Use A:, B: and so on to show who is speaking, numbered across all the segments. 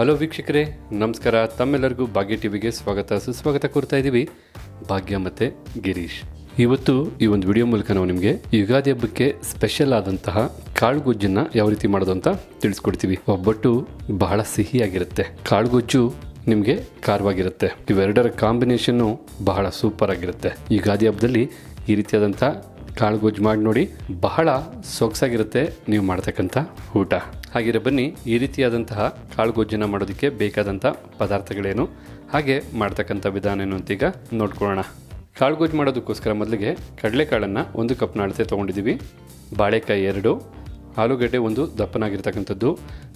A: Hello ವೀಕ್ಷಕರೇ, ನಮಸ್ಕಾರ. ತಮ್ಮೆಲ್ಲರಿಗೂ ಭಾಗ್ಯ ಟಿವಿಗೆ ಸ್ವಾಗತ. ಸುಸ್ವಾಗತ ಕೋರ್ತಾ ಇದ್ದೀವಿ. ಭಾಗ್ಯ ಮತ್ತು ಗಿರೀಶ್. ಇವತ್ತು ಈ ಒಂದು ವಿಡಿಯೋ ಮೂಲಕ ನಾವು ನಿಮಗೆ ಯುಗಾದಿ ಹಬ್ಬಕ್ಕೆ ಸ್ಪೆಷಲ್ ಆದಂತಹ ಕಾಳುಗೊಜ್ಜನ್ನು ಯಾವ ರೀತಿ ಮಾಡೋದು ಅಂತ ತಿಳಿಸ್ಕೊಡ್ತೀವಿ. ಒಬ್ಬಟ್ಟು ಬಹಳ ಸಿಹಿಯಾಗಿರುತ್ತೆ. ಕಾಳುಗೊಜ್ಜು ನಿಮಗೆ ಖಾರವಾಗಿರುತ್ತೆ. ಇವೆರಡರ ಕಾಂಬಿನೇಷನ್ನು ಬಹಳ ಸೂಪರ್ ಆಗಿರುತ್ತೆ. ಯುಗಾದಿ ಹಬ್ಬದಲ್ಲಿ ಈ ರೀತಿಯಾದಂಥ ಕಾಳುಗೊಜ್ಜು ಮಾಡಿ ನೋಡಿ ಬಹಳ ಸೊಗಸಾಗಿರುತ್ತೆ ನೀವು ಮಾಡ್ತಕ್ಕಂಥ ಊಟ. ಹಾಗಿದ್ರೆ ಬನ್ನಿ, ಈ ರೀತಿಯಾದಂತಹ ಕಾಳುಗೊಜ್ಜನ್ನ ಮಾಡೋದಕ್ಕೆ ಬೇಕಾದಂಥ ಪದಾರ್ಥಗಳೇನು? ಹಾಗೆ ಮಾಡ್ತಕ್ಕಂಥ ವಿಧಾನ ಏನು ಅಂತೀಗ? ನೋಡ್ಕೊಳ್ಳೋಣ. ಕಾಳುಗೊಜ್ಜು ಮಾಡೋದಕ್ಕೋಸ್ಕರ ಮೊದಲಿಗೆ ಕಡಲೆಕಾಳನ್ನು ಒಂದು ಕಪ್ನ ಅಳತೆ ತೊಗೊಂಡಿದ್ದೀವಿ. ಬಾಳೆಕಾಯಿ ಎರಡು, ಆಲೂಗಡ್ಡೆ ಒಂದು ದಪ್ಪನಾಗಿರ್ತಕ್ಕಂಥದ್ದು.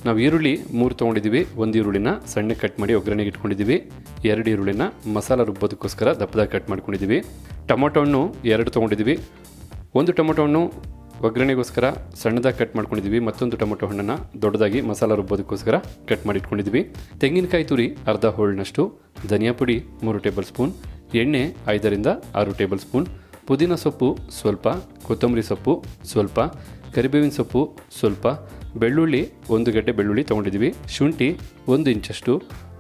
A: ನಾವು ಈರುಳ್ಳಿ ಮೂರು ತೊಗೊಂಡಿದ್ದೀವಿ. ಒಂದು ಈರುಳ್ಳಿನ ಸಣ್ಣ ಕಟ್ ಮಾಡಿ ಒಗ್ಗರಣೆಗೆ ಇಟ್ಕೊಂಡಿದ್ದೀವಿ. ಎರಡು ಈರುಳ್ಳಿನ ಮಸಾಲ ರುಬ್ಬೋದಕ್ಕೋಸ್ಕರ ದಪ್ಪದಾಗಿ ಕಟ್ ಮಾಡ್ಕೊಂಡಿದ್ದೀವಿ. ಟೊಮೊಟೊ ಹಣ್ಣು ಎರಡು ತೊಗೊಂಡಿದ್ದೀವಿ. ಒಂದು ಟೊಮೊಟೊ ಹಣ್ಣು ಒಗ್ಗರಣೆಗೋಸ್ಕರ ಸಣ್ಣದಾಗಿ ಕಟ್ ಮಾಡ್ಕೊಂಡಿದ್ದೀವಿ ಮತ್ತೊಂದು ಟೊಮೊಟೊ ಹಣ್ಣನ್ನು ದೊಡ್ಡದಾಗಿ ಮಸಾಲ ರುಬ್ಬೋದಕ್ಕೋಸ್ಕರ ಕಟ್ ಮಾಡಿ ಇಟ್ಕೊಂಡಿದ್ದೀವಿ ತೆಂಗಿನಕಾಯಿ ತುರಿ ಅರ್ಧ ಹೋಳಿನಷ್ಟು, ಧನಿಯಾ ಪುಡಿ ಮೂರು ಟೇಬಲ್ ಸ್ಪೂನ್, ಎಣ್ಣೆ ಐದರಿಂದ ಆರು ಟೇಬಲ್ ಸ್ಪೂನ್, ಪುದೀನ ಸೊಪ್ಪು ಸ್ವಲ್ಪ, ಕೊತ್ತಂಬರಿ ಸೊಪ್ಪು ಸ್ವಲ್ಪ, ಕರಿಬೇವಿನ ಸೊಪ್ಪು ಸ್ವಲ್ಪ, ಬೆಳ್ಳುಳ್ಳಿ ಒಂದು ಗಡ್ಡೆ ಬೆಳ್ಳುಳ್ಳಿ ತೊಗೊಂಡಿದ್ದೀವಿ ಶುಂಠಿ ಒಂದು ಇಂಚಷ್ಟು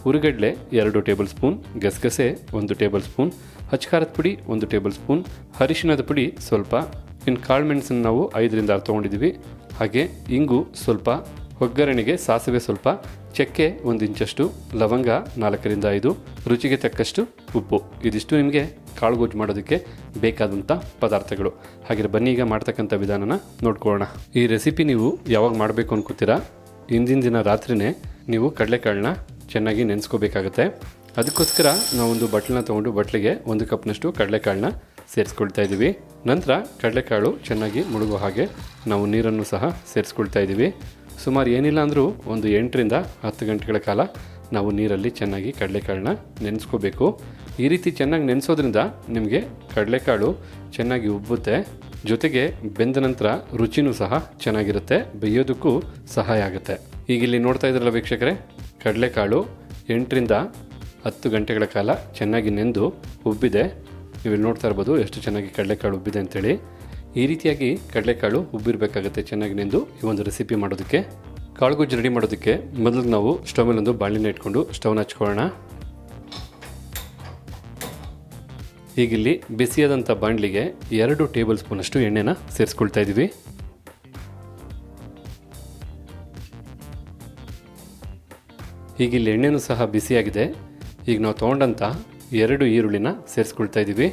A: ಹುರುಗಡ್ಲೆ ಎರಡು ಟೇಬಲ್ ಸ್ಪೂನ್, ಗಸಗಸೆ ಒಂದು ಟೇಬಲ್ ಸ್ಪೂನ್ ಹಚ್ಕಾರದ ಪುಡಿ ಒಂದು ಟೇಬಲ್ ಸ್ಪೂನ್, ಅರಿಶಿಣದ ಪುಡಿ ಸ್ವಲ್ಪ ಇನ್ನು ಕಾಳು ಮೆಣಸನ್ನು ನಾವು ಐದರಿಂದ ಆರು ತೊಗೊಂಡಿದ್ದೀವಿ. ಹಾಗೆ ಇಂಗು ಸ್ವಲ್ಪ, ಒಗ್ಗರಣೆಗೆ ಸಾಸಿವೆ ಸ್ವಲ್ಪ, ಚಕ್ಕೆ ಒಂದು ಇಂಚಷ್ಟು, ಲವಂಗ ನಾಲ್ಕರಿಂದ ಐದು, ರುಚಿಗೆ ತಕ್ಕಷ್ಟು ಉಪ್ಪು. ಇದಿಷ್ಟು ನಿಮಗೆ ಕಾಳು ಗೊಜ್ಜು ಮಾಡೋದಕ್ಕೆ ಬೇಕಾದಂಥ ಪದಾರ್ಥಗಳು. ಹಾಗೆ ಬನ್ನಿ ಈಗ ಮಾಡ್ತಕ್ಕಂಥ ವಿಧಾನನ ನೋಡ್ಕೊಳ್ಳೋಣ. ಈ ರೆಸಿಪಿ ನೀವು ಯಾವಾಗ ಮಾಡಬೇಕು ಅನ್ಕೋತೀರಾ? ಹಿಂದಿನ ದಿನ ರಾತ್ರಿನೇ ನೀವು ಕಡಲೆಕಾಳನ್ನ ಚೆನ್ನಾಗಿ ನೆನೆಸ್ಕೋಬೇಕಾಗತ್ತೆ. ಅದಕ್ಕೋಸ್ಕರ ನಾವೊಂದು ಬಟ್ಲನ್ನ ತೊಗೊಂಡು ಬಟ್ಲಿಗೆ ಒಂದು ಕಪ್ನಷ್ಟು ಕಡಲೆಕಾಳನ್ನ ಸೇರಿಸ್ಕೊಳ್ತಾ ಇದ್ದೀವಿ. ನಂತರ ಕಡಲೆಕಾಳು ಚೆನ್ನಾಗಿ ಮುಳುಗೋ ಹಾಗೆ ನಾವು ನೀರನ್ನು ಸಹ ಸೇರಿಸ್ಕೊಳ್ತಾ ಇದ್ದೀವಿ. ಸುಮಾರು ಏನಿಲ್ಲ ಅಂದರೂ ಒಂದು ಎಂಟರಿಂದ ಹತ್ತು ಗಂಟೆಗಳ ಕಾಲ ನಾವು ನೀರಲ್ಲಿ ಚೆನ್ನಾಗಿ ಕಡಲೆಕಾಳನ್ನ ನೆನೆಸ್ಕೋಬೇಕು. ಈ ರೀತಿ ಚೆನ್ನಾಗಿ ನೆನೆಸೋದ್ರಿಂದ ನಿಮಗೆ ಕಡಲೆಕಾಳು ಚೆನ್ನಾಗಿ ಉಬ್ಬುತ್ತೆ. ಜೊತೆಗೆ ಬೆಂದ ನಂತರ ರುಚಿನೂ ಸಹ ಚೆನ್ನಾಗಿರುತ್ತೆ. ಬೇಯೋದಕ್ಕೂ ಸಹಾಯ ಆಗುತ್ತೆ. ಈಗ ಇಲ್ಲಿ ನೋಡ್ತಾ ಇದ್ರಲ್ಲ ವೀಕ್ಷಕರೇ, ಕಡಲೆಕಾಳು ಎಂಟರಿಂದ ಹತ್ತು ಗಂಟೆಗಳ ಕಾಲ ಚೆನ್ನಾಗಿ ನೆಂದು ಉಬ್ಬಿದೆ. ನೀವು ಇಲ್ಲಿ ನೋಡ್ತಾ ಇರ್ಬೋದು ಎಷ್ಟು ಚೆನ್ನಾಗಿ ಕಡಲೆಕಾಳು ಉಬ್ಬಿದೆ ಅಂತೇಳಿ. ಈ ರೀತಿಯಾಗಿ ಕಡಲೆಕಾಳು ಉಬ್ಬಿರಬೇಕಾಗುತ್ತೆ ಚೆನ್ನಾಗಿ ನೆಂದು ಈ ಒಂದು ರೆಸಿಪಿ ಮಾಡೋದಕ್ಕೆ. ಕಾಳುಗುಜ್ಜು ರೆಡಿ ಮಾಡೋದಕ್ಕೆ ಮೊದಲು ನಾವು ಸ್ಟವ್ ಮೇಲೆ ಒಂದು ಬಾಣಲಿನ ಇಟ್ಕೊಂಡು ಸ್ಟವ್ನ ಹಚ್ಕೊಳ್ಳೋಣ. ಈಗಿಲ್ಲಿ ಬಿಸಿಯಾದಂಥ ಬಾಣಲಿಗೆ ಎರಡು ಟೇಬಲ್ ಸ್ಪೂನಷ್ಟು ಎಣ್ಣೆನ ಸೇರಿಸ್ಕೊಳ್ತಾ ಇದ್ದೀವಿ. ಈಗ ಇಲ್ಲಿ ಎಣ್ಣೆನೂ ಸಹ ಬಿಸಿಯಾಗಿದೆ. ಈಗ ನಾವು ತೊಗೊಂಡಂಥ ಎರಡು ಈರುಳ್ಳಿನ ಸೇರಿಸ್ಕೊಳ್ತಾ ಇದ್ದೀವಿ.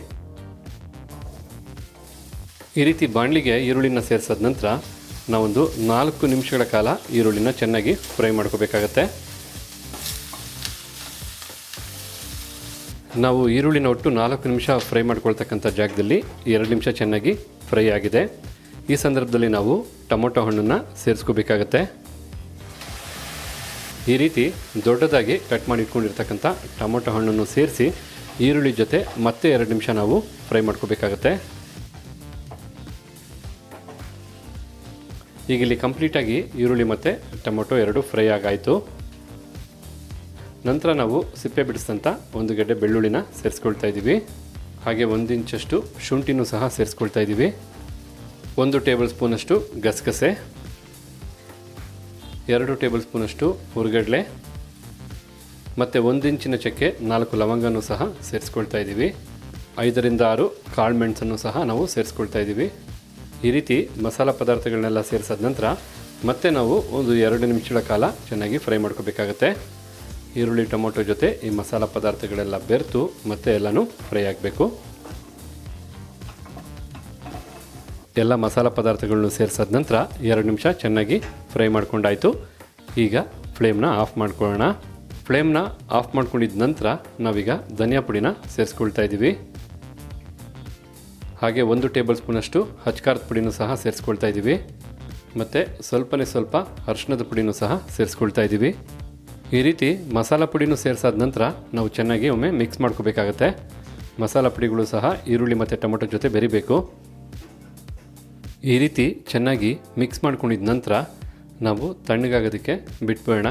A: ಈ ರೀತಿ ಬಾಣಲಿಗೆ ಈರುಳ್ಳಿನ ಸೇರಿಸಿದ ನಂತರ ನಾವೊಂದು ನಾಲ್ಕು ನಿಮಿಷಗಳ ಕಾಲ ಈರುಳ್ಳಿನ ಚೆನ್ನಾಗಿ ಫ್ರೈ ಮಾಡ್ಕೋಬೇಕಾಗತ್ತೆ. ನಾವು ಈರುಳ್ಳಿನ ಒಟ್ಟು ನಾಲ್ಕು ನಿಮಿಷ ಫ್ರೈ ಮಾಡ್ಕೊಳ್ತಕ್ಕಂಥ ಜಾಗದಲ್ಲಿ ಎರಡು ನಿಮಿಷ ಚೆನ್ನಾಗಿ ಫ್ರೈ ಆಗಿದೆ. ಈ ಸಂದರ್ಭದಲ್ಲಿ ನಾವು ಟೊಮೊಟೊ ಹಣ್ಣನ್ನು ಸೇರಿಸ್ಕೋಬೇಕಾಗತ್ತೆ. ಈ ರೀತಿ ದೊಡ್ಡದಾಗಿ ಕಟ್ ಮಾಡಿ ಇಟ್ಕೊಂಡಿರ್ತಕ್ಕಂಥ ಟೊಮೊಟೊ ಹಣ್ಣನ್ನು ಸೇರಿಸಿ ಈರುಳ್ಳಿ ಜೊತೆ ಮತ್ತೆ ಎರಡು ನಿಮಿಷ ನಾವು ಫ್ರೈ ಮಾಡ್ಕೋಬೇಕಾಗತ್ತೆ. ಈಗ ಇಲ್ಲಿ ಕಂಪ್ಲೀಟಾಗಿ ಈರುಳ್ಳಿ ಮತ್ತು ಟೊಮೊಟೊ ಎರಡು ಫ್ರೈ ಆಗಾಯಿತು. ನಂತರ ನಾವು ಸಿಪ್ಪೆ ಬಿಡಿಸಿದಂಥ ಒಂದು ಗಡ್ಡೆ ಬೆಳ್ಳುಳ್ಳಿನ ಸೇರಿಸ್ಕೊಳ್ತಾ ಇದ್ದೀವಿ. ಹಾಗೆ ಒಂದು ಇಂಚಷ್ಟು ಶುಂಠಿನೂ ಸಹ ಸೇರಿಸ್ಕೊಳ್ತಾ ಇದ್ದೀವಿ. ಒಂದು ಟೇಬಲ್ ಸ್ಪೂನಷ್ಟು ಗಸಗಸೆ. ಎರಡು ಟೇಬಲ್ ಸ್ಪೂನಷ್ಟು ಹುರುಗಡ್ಲೆ, ಮತ್ತು ಒಂದು ಇಂಚಿನ ಚಕ್ಕೆ ನಾಲ್ಕು ಲವಂಗನೂ ಸಹ ಸೇರಿಸ್ಕೊಳ್ತಾ ಇದ್ದೀವಿ. ಐದರಿಂದ ಆರು ಕಾಳು ಮೆಣಸನ್ನು ಸಹ ನಾವು ಸೇರಿಸ್ಕೊಳ್ತಾ ಇದ್ದೀವಿ. ಈ ರೀತಿ ಮಸಾಲ ಪದಾರ್ಥಗಳನ್ನೆಲ್ಲ ಸೇರಿಸಿದ ನಂತರ ಮತ್ತೆ ನಾವು ಒಂದು ಎರಡು ನಿಮಿಷಗಳ ಕಾಲ ಚೆನ್ನಾಗಿ ಫ್ರೈ ಮಾಡ್ಕೋಬೇಕಾಗತ್ತೆ. ಈರುಳ್ಳಿ, ಟೊಮೊಟೊ ಜೊತೆ ಈ ಮಸಾಲ ಪದಾರ್ಥಗಳೆಲ್ಲ ಬೆರೆತು ಮತ್ತೆ ಎಲ್ಲನೂ ಫ್ರೈ ಆಗಬೇಕು. ಎಲ್ಲ ಮಸಾಲ ಪದಾರ್ಥಗಳನ್ನು ಸೇರಿಸಿದ ನಂತರ ಎರಡು ನಿಮಿಷ ಚೆನ್ನಾಗಿ ಫ್ರೈ ಮಾಡ್ಕೊಂಡಾಯಿತು. ಈಗ ಫ್ಲೇಮ್ನ ಆಫ್ ಮಾಡ್ಕೊಳ್ಳೋಣ. ಫ್ಲೇಮ್ನ ಆಫ್ ಮಾಡ್ಕೊಂಡಿದ್ದ ನಂತರ ನಾವೀಗ ಧನಿಯಾ ಪುಡಿನ ಸೇರಿಸ್ಕೊಳ್ತಾ ಇದ್ದೀವಿ ಹಾಗೆ ಒಂದು ಟೇಬಲ್ ಸ್ಪೂನಷ್ಟು ಹಚ್ಕಾರದ ಪುಡಿನೂ ಸಹ ಸೇರಿಸ್ಕೊಳ್ತಾ ಇದ್ದೀವಿ ಮತ್ತು ಸ್ವಲ್ಪನೇ ಸ್ವಲ್ಪ ಅರಿಶಿಣದ ಪುಡಿನೂ ಸಹ ಸೇರಿಸ್ಕೊಳ್ತಾ ಇದ್ದೀವಿ ಈ ರೀತಿ ಮಸಾಲ ಪುಡಿನೂ ಸೇರಿಸಾದ ನಂತರ ನಾವು ಚೆನ್ನಾಗಿ ಒಮ್ಮೆ ಮಿಕ್ಸ್ ಮಾಡ್ಕೋಬೇಕಾಗತ್ತೆ. ಮಸಾಲ ಪುಡಿಗಳು ಸಹ ಈರುಳ್ಳಿ ಮತ್ತು ಟೊಮೊಟೊ ಜೊತೆ ಬೆರಿಬೇಕು. ಈ ರೀತಿ ಚೆನ್ನಾಗಿ ಮಿಕ್ಸ್ ಮಾಡ್ಕೊಂಡಿದ ನಂತರ ನಾವು ತಣ್ಣಗಾಗೋದಕ್ಕೆ ಬಿಟ್ಬಿಡೋಣ.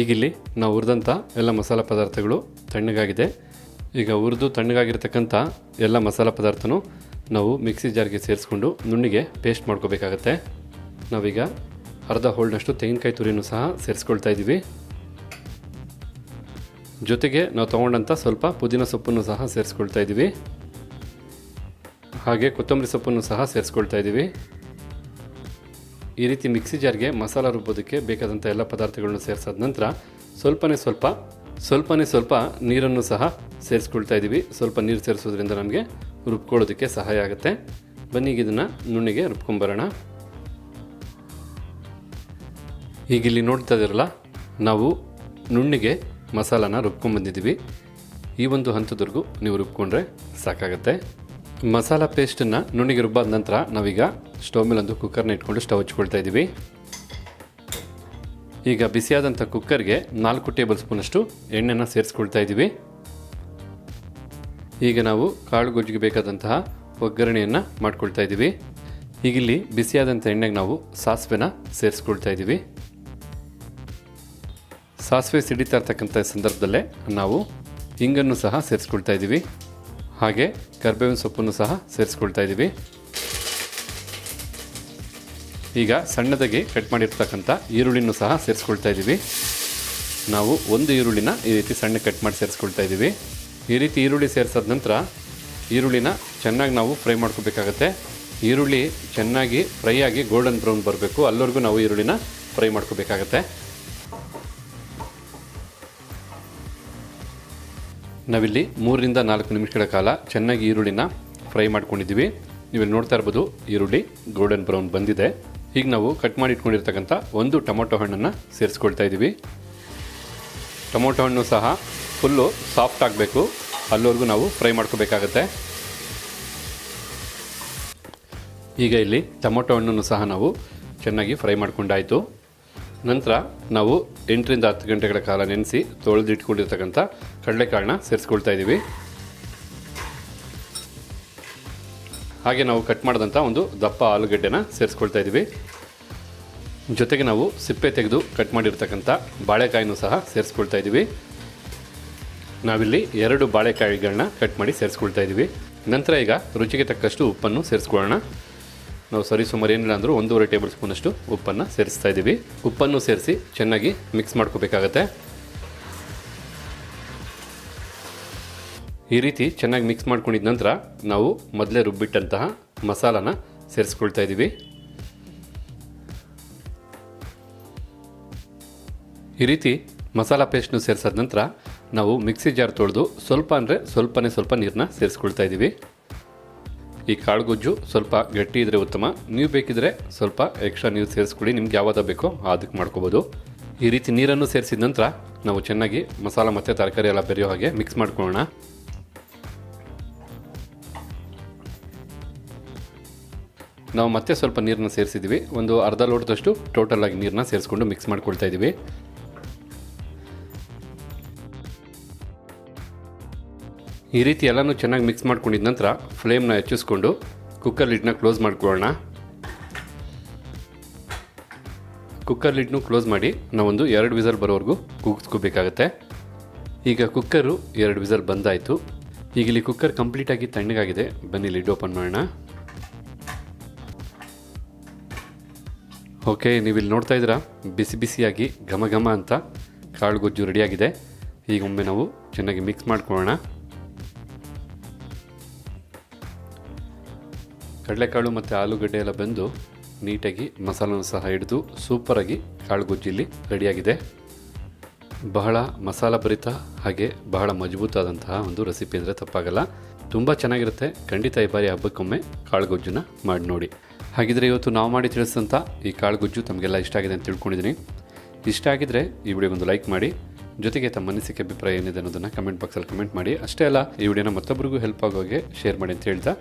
A: ಈಗಿಲ್ಲಿ ನಾವು ಹುರಿದಂಥ ಎಲ್ಲ ಮಸಾಲೆ ಪದಾರ್ಥಗಳು ತಣ್ಣಗಾಗಿದೆ. ಈಗ ಹುರಿದು ತಣ್ಣಗಾಗಿರ್ತಕ್ಕಂಥ ಎಲ್ಲ ಮಸಾಲೆ ಪದಾರ್ಥನೂ ನಾವು ಮಿಕ್ಸಿ ಜಾರ್ಗೆ ಸೇರಿಸ್ಕೊಂಡು ನುಣ್ಣಿಗೆ ಪೇಸ್ಟ್ ಮಾಡ್ಕೋಬೇಕಾಗತ್ತೆ. ನಾವೀಗ ಅರ್ಧ ಹೋಳ್ನಷ್ಟು ತೆಂಗಿನಕಾಯಿ ತುರಿನೂ ಸಹ ಸೇರಿಸ್ಕೊಳ್ತಾ ಇದ್ದೀವಿ. ಜೊತೆಗೆ ನಾವು ತೊಗೊಂಡಂಥ ಸ್ವಲ್ಪ ಪುದೀನ ಸೊಪ್ಪನ್ನು ಸಹ ಸೇರಿಸ್ಕೊಳ್ತಾ ಇದ್ದೀವಿ. ಹಾಗೆ ಕೊತ್ತಂಬರಿ ಸೊಪ್ಪನ್ನು ಸಹ ಸೇರಿಸ್ಕೊಳ್ತಾ ಇದ್ದೀವಿ. ಈ ರೀತಿ ಮಿಕ್ಸಿ ಜಾರ್ಗೆ ಮಸಾಲ ರುಬ್ಬೋದಕ್ಕೆ ಬೇಕಾದಂಥ ಎಲ್ಲ ಪದಾರ್ಥಗಳನ್ನು ಸೇರಿಸಾದ ನಂತರ ಸ್ವಲ್ಪನೇ ಸ್ವಲ್ಪ ಸ್ವಲ್ಪನೇ ಸ್ವಲ್ಪ ನೀರನ್ನು ಸಹ ಸೇರಿಸ್ಕೊಳ್ತಾ ಇದ್ದೀವಿ. ಸ್ವಲ್ಪ ನೀರು ಸೇರಿಸೋದ್ರಿಂದ ನಮಗೆ ರುಬ್ಕೊಳ್ಳೋದಕ್ಕೆ ಸಹಾಯ ಆಗುತ್ತೆ. ಬನ್ನಿ ಇದನ್ನು ನುಣ್ಣಿಗೆ ರುಬ್ಕೊಂಬರೋಣ. ಇಲ್ಲಿ ನೋಡ್ತಾ ಇದ್ದೀರಲ್ಲ, ನಾವು ನುಣ್ಣಿಗೆ ಮಸಾಲಾನ ರುಬ್ಕೊಂಡ್ಬಂದಿದ್ದೀವಿ ಈ ಒಂದು ಹಂತದವರೆಗೂ ನೀವು ರುಬ್ಕೊಂಡ್ರೆ ಸಾಕಾಗುತ್ತೆ. ಮಸಾಲ ಪೇಸ್ಟನ್ನು ನುಣ್ಣಿಗೆ ರುಬ್ಬಾದ ನಂತರ ನಾವೀಗ ಸ್ಟವ್ ಮೇಲೆ ಒಂದು ಕುಕ್ಕರ್ನ ಇಟ್ಕೊಂಡು ಸ್ಟವ್ ಹಚ್ಕೊಳ್ತಾ ಇದ್ದೀವಿ. ಈಗ ಬಿಸಿಯಾದಂಥ ಕುಕ್ಕರ್ಗೆ ನಾಲ್ಕು ಟೇಬಲ್ ಸ್ಪೂನಷ್ಟು ಎಣ್ಣೆನ ಸೇರಿಸ್ಕೊಳ್ತಾ ಇದ್ದೀವಿ. ಈಗ ನಾವು ಕಾಳು ಗೊಜ್ಜಿಗೆ ಬೇಕಾದಂತಹ ಒಗ್ಗರಣೆಯನ್ನು ಮಾಡ್ಕೊಳ್ತಾ ಇದ್ದೀವಿ. ಈಗ ಇಲ್ಲಿ ಬಿಸಿಯಾದಂಥ ಎಣ್ಣೆಗೆ ನಾವು ಸಾಸಿವೆನ ಸೇರಿಸ್ಕೊಳ್ತಾ ಇದ್ದೀವಿ. ಸಾಸಿವೆ ಸಿಡಿತಾ ಇರ್ತಕ್ಕಂಥ ಸಂದರ್ಭದಲ್ಲೇ ನಾವು ಹಿಂಗನ್ನು ಸಹ ಸೇರಿಸ್ಕೊಳ್ತಾ ಇದ್ದೀವಿ. ಹಾಗೆ ಕರ್ಬೇವಿನ ಸೊಪ್ಪನ್ನು ಸಹ ಸೇರಿಸ್ಕೊಳ್ತಾ ಇದ್ದೀವಿ. ಈಗ ಸಣ್ಣದಾಗಿ ಕಟ್ ಮಾಡಿರ್ತಕ್ಕಂಥ ಈರುಳ್ಳಿನೂ ಸಹ ಸೇರಿಸ್ಕೊಳ್ತಾ ಇದ್ದೀವಿ. ನಾವು ಒಂದು ಈರುಳ್ಳಿನ ಈ ರೀತಿ ಸಣ್ಣ ಕಟ್ ಮಾಡಿ ಸೇರಿಸ್ಕೊಳ್ತಾ ಇದ್ದೀವಿ. ಈ ರೀತಿ ಈರುಳ್ಳಿ ಸೇರಿಸಿದ ನಂತರ ಈರುಳ್ಳಿನ ಚೆನ್ನಾಗಿ ನಾವು ಫ್ರೈ ಮಾಡ್ಕೋಬೇಕಾಗತ್ತೆ. ಈರುಳ್ಳಿ ಚೆನ್ನಾಗಿ ಫ್ರೈ ಆಗಿ ಗೋಲ್ಡನ್ ಬ್ರೌನ್ ಬರಬೇಕು. ಅಲ್ಲವರೆಗೂ ನಾವು ಈರುಳ್ಳಿನ ಫ್ರೈ ಮಾಡ್ಕೋಬೇಕಾಗತ್ತೆ. ನಾವಿಲ್ಲಿ ಮೂರರಿಂದ ನಾಲ್ಕು ನಿಮಿಷಗಳ ಕಾಲ ಚೆನ್ನಾಗಿ ಈರುಳ್ಳಿನ ಫ್ರೈ ಮಾಡ್ಕೊಂಡಿದ್ದೀವಿ. ನೀವಿಲ್ಲಿ ನೋಡ್ತಾ ಇರ್ಬೋದು, ಈರುಳ್ಳಿ ಗೋಲ್ಡನ್ ಬ್ರೌನ್ ಬಂದಿದೆ. ಈಗ ನಾವು ಕಟ್ ಮಾಡಿ ಇಟ್ಕೊಂಡಿರ್ತಕ್ಕಂಥ ಒಂದು ಟೊಮೊಟೊ ಹಣ್ಣನ್ನು ಸೇರಿಸ್ಕೊಳ್ತಾ ಇದ್ದೀವಿ. ಟೊಮೊಟೊ ಹಣ್ಣು ಸಹ ಫುಲ್ಲು ಸಾಫ್ಟ್ ಆಗಬೇಕು. ಅಲ್ಲಿವರೆಗೂ ನಾವು ಫ್ರೈ ಮಾಡ್ಕೋಬೇಕಾಗತ್ತೆ. ಈಗ ಇಲ್ಲಿ ಟೊಮೊಟೊ ಹಣ್ಣನ್ನು ಸಹ ನಾವು ಚೆನ್ನಾಗಿ ಫ್ರೈ ಮಾಡ್ಕೊಂಡಾಯಿತು. ನಂತರ ನಾವು ಎಂಟರಿಂದ ಹತ್ತು ಗಂಟೆಗಳ ಕಾಲ ನೆನೆಸಿ ತೊಳೆದಿಟ್ಕೊಂಡಿರ್ತಕ್ಕಂಥ ಕಡಲೆಕಾಳನ್ನ ಸೇರಿಸ್ಕೊಳ್ತಾ ಇದ್ದೀವಿ. ಹಾಗೆ ನಾವು ಕಟ್ ಮಾಡಿದಂಥ ಒಂದು ದಪ್ಪ ಆಲೂಗಡ್ಡೆನ ಸೇರಿಸ್ಕೊಳ್ತಾ ಇದ್ದೀವಿ. ಜೊತೆಗೆ ನಾವು ಸಿಪ್ಪೆ ತೆಗೆದು ಕಟ್ ಮಾಡಿರ್ತಕ್ಕಂಥ ಬಾಳೆಕಾಯಿನೂ ಸಹ ಸೇರಿಸ್ಕೊಳ್ತಾ ಇದ್ದೀವಿ. ನಾವಿಲ್ಲಿ ಎರಡು ಬಾಳೆಕಾಯಿಗಳನ್ನ ಕಟ್ ಮಾಡಿ ಸೇರಿಸ್ಕೊಳ್ತಾ ಇದ್ದೀವಿ. ನಂತರ ಈಗ ರುಚಿಗೆ ತಕ್ಕಷ್ಟು ಉಪ್ಪನ್ನು ಸೇರಿಸ್ಕೊಳ್ಳೋಣ. ನಾವು ಸರಿ ಸುಮಾರು ಏನಿಲ್ಲ ಅಂದರೂ ಒಂದೂವರೆ ಟೇಬಲ್ ಸ್ಪೂನಷ್ಟು ಉಪ್ಪನ್ನು ಸೇರಿಸ್ತಾ ಇದ್ದೀವಿ. ಉಪ್ಪನ್ನು ಸೇರಿಸಿ ಚೆನ್ನಾಗಿ ಮಿಕ್ಸ್ ಮಾಡ್ಕೋಬೇಕಾಗತ್ತೆ. ಈ ರೀತಿ ಚೆನ್ನಾಗಿ ಮಿಕ್ಸ್ ಮಾಡ್ಕೊಂಡಿದ ನಂತರ ನಾವು ಮೊದಲೇ ರುಬ್ಬಿಟ್ಟಂತಹ ಮಸಾಲಾನ ಸೇರಿಸ್ಕೊಳ್ತಾ ಇದ್ದೀವಿ. ಈ ರೀತಿ ಮಸಾಲ ಪೇಸ್ಟ್ನು ಸೇರಿಸಿದ ನಂತರ ನಾವು ಮಿಕ್ಸಿ ಜಾರ್ ತೊಳೆದು ಸ್ವಲ್ಪ ಅಂದರೆ ಸ್ವಲ್ಪನೇ ಸ್ವಲ್ಪ ನೀರನ್ನ ಸೇರಿಸ್ಕೊಳ್ತಾ ಇದ್ದೀವಿ. ಈ ಕಾಳುಗೊಜ್ಜು ಸ್ವಲ್ಪ ಗಟ್ಟಿ ಇದ್ದರೆ ಉತ್ತಮ. ನೀವು ಬೇಕಿದ್ರೆ ಸ್ವಲ್ಪ ಎಕ್ಸ್ಟ್ರಾ ನೀರು ಸೇರಿಸ್ಕೊಳ್ಳಿ. ನಿಮ್ಗೆ ಯಾವಾಗ ಬೇಕೋ ಅದಕ್ಕೆ ಮಾಡ್ಕೋಬೋದು. ಈ ರೀತಿ ನೀರನ್ನು ಸೇರಿಸಿದ ನಂತರ ನಾವು ಚೆನ್ನಾಗಿ ಮಸಾಲ ಮತ್ತು ತರಕಾರಿ ಎಲ್ಲ ಬೆರೆಯೋ ಹಾಗೆ ಮಿಕ್ಸ್ ಮಾಡ್ಕೊಳ್ಳೋಣ. ನಾವು ಮತ್ತೆ ಸ್ವಲ್ಪ ನೀರನ್ನ ಸೇರಿಸಿದ್ವಿ ಒಂದು ಅರ್ಧ ಲೋಟದಷ್ಟು ಟೋಟಲ್ ಆಗಿ ನೀರನ್ನ ಸೇರಿಸ್ಕೊಂಡು ಮಿಕ್ಸ್ ಮಾಡ್ಕೊಳ್ತಾ ಇದ್ದೀವಿ. ಈ ರೀತಿ ಎಲ್ಲನೂ ಚೆನ್ನಾಗಿ ಮಿಕ್ಸ್ ಮಾಡ್ಕೊಂಡಿದ ನಂತರ ಫ್ಲೇಮ್ನ ಹೆಚ್ಚಿಸ್ಕೊಂಡು ಕುಕ್ಕರ್ ಲಿಡ್ನ ಕ್ಲೋಸ್ ಮಾಡ್ಕೊಳ್ಳೋಣ. ಕುಕ್ಕರ್ ಲಿಡ್ನು ಕ್ಲೋಸ್ ಮಾಡಿ ನಾವೊಂದು ಎರಡು ವಿಸಲ್ ಬರೋವರೆಗೂ ಕೂಗಿಸ್ಕೋಬೇಕಾಗತ್ತೆ. ಈಗ ಕುಕ್ಕರು ಎರಡು ವಿಸಲ್ ಬಂದಾಯಿತು. ಈಗ ಇಲ್ಲಿ ಕುಕ್ಕರ್ ಕಂಪ್ಲೀಟಾಗಿ ತಣ್ಣಗಾಗಿದೆ. ಬನ್ನಿ ಲಿಡ್ ಓಪನ್ ಮಾಡೋಣ. ಓಕೆ ನೀವಿಲ್ಲಿ ನೋಡ್ತಾ ಇದ್ದೀರಾ? ಬಿಸಿ ಬಿಸಿಯಾಗಿ ಘಮ ಘಮ ಅಂತ ಕಾಳು ಗೊಜ್ಜು ರೆಡಿಯಾಗಿದೆ ಈಗ ಒಮ್ಮೆ ನಾವು ಚೆನ್ನಾಗಿ ಮಿಕ್ಸ್ ಮಾಡ್ಕೊಳ್ಳೋಣ. ಕಡಲೆಕಾಳು ಮತ್ತು ಆಲೂಗಡ್ಡೆ ಎಲ್ಲ ಬೆಂದು ನೀಟಾಗಿ ಮಸಾಲನ ಸಹ ಹಿಡಿದು ಸೂಪರಾಗಿ ಕಾಳು ಗೊಜ್ಜಿಲ್ಲಿ ರೆಡಿಯಾಗಿದೆ. ಬಹಳ ಮಸಾಲ ಭರಿತ ಹಾಗೆ ಬಹಳ ಮಜಬೂತಾದಂತಹ ಒಂದು ರೆಸಿಪಿ ಅಂದರೆ ತಪ್ಪಾಗಲ್ಲ. ತುಂಬ ಚೆನ್ನಾಗಿರುತ್ತೆ. ಖಂಡಿತ ಈ ಬಾರಿ ಹಬ್ಬಕ್ಕೊಮ್ಮೆ ಕಾಳುಗೊಜ್ಜನ್ನ ಮಾಡಿ ನೋಡಿ. ಹಾಗಿದ್ರೆ ಇವತ್ತು ನಾವು ಮಾಡಿ ತಿಳಿಸಿದಂಥ ಈ ಕಾಳುಗೊಜ್ಜು ತಮಗೆಲ್ಲ ಇಷ್ಟ ಆಗಿದೆ ಅಂತ ತಿಳ್ಕೊಂಡಿದ್ದೀನಿ. ಇಷ್ಟ ಆಗಿದ್ರೆ ಈ ವಿಡಿಯೋಗೊಂದು ಲೈಕ್ ಮಾಡಿ. ಜೊತೆಗೆ ತಮ್ಮ ಅನಿಸಿಕೆ, ಅಭಿಪ್ರಾಯ ಏನಿದೆ ಅನ್ನೋದನ್ನು ಕಮೆಂಟ್ ಬಾಕ್ಸಲ್ಲಿ ಕಮೆಂಟ್ ಮಾಡಿ. ಅಷ್ಟೇ ಅಲ್ಲ, ಈ ವಿಡಿಯೋನ ಮತ್ತೊಬ್ಬರಿಗೂ ಹೆಲ್ಪ್ ಆಗೋ ಹಾಗೆ ಶೇರ್ ಮಾಡಿ ಅಂತ ಹೇಳ್ತಾ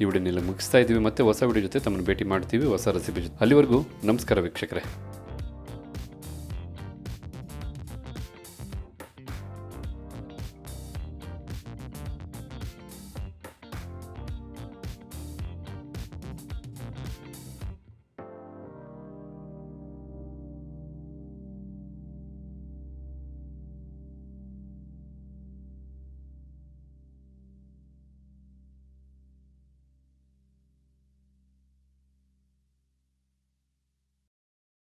A: ಈ ವಿಡಿಯೋನೆಲ್ಲ ಮುಗಿಸ್ತಾ ಇದ್ದೀವಿ. ಮತ್ತೆ ಹೊಸ ವಿಡಿಯೋ ಜೊತೆ ತಮ್ಮನ್ನು ಭೇಟಿ ಮಾಡ್ತೀವಿ. ಹೊಸ ರೆಸಿಪಿ ಜೊತೆ. ಅಲ್ಲಿವರೆಗೂ ನಮಸ್ಕಾರ ವೀಕ್ಷಕರೇ.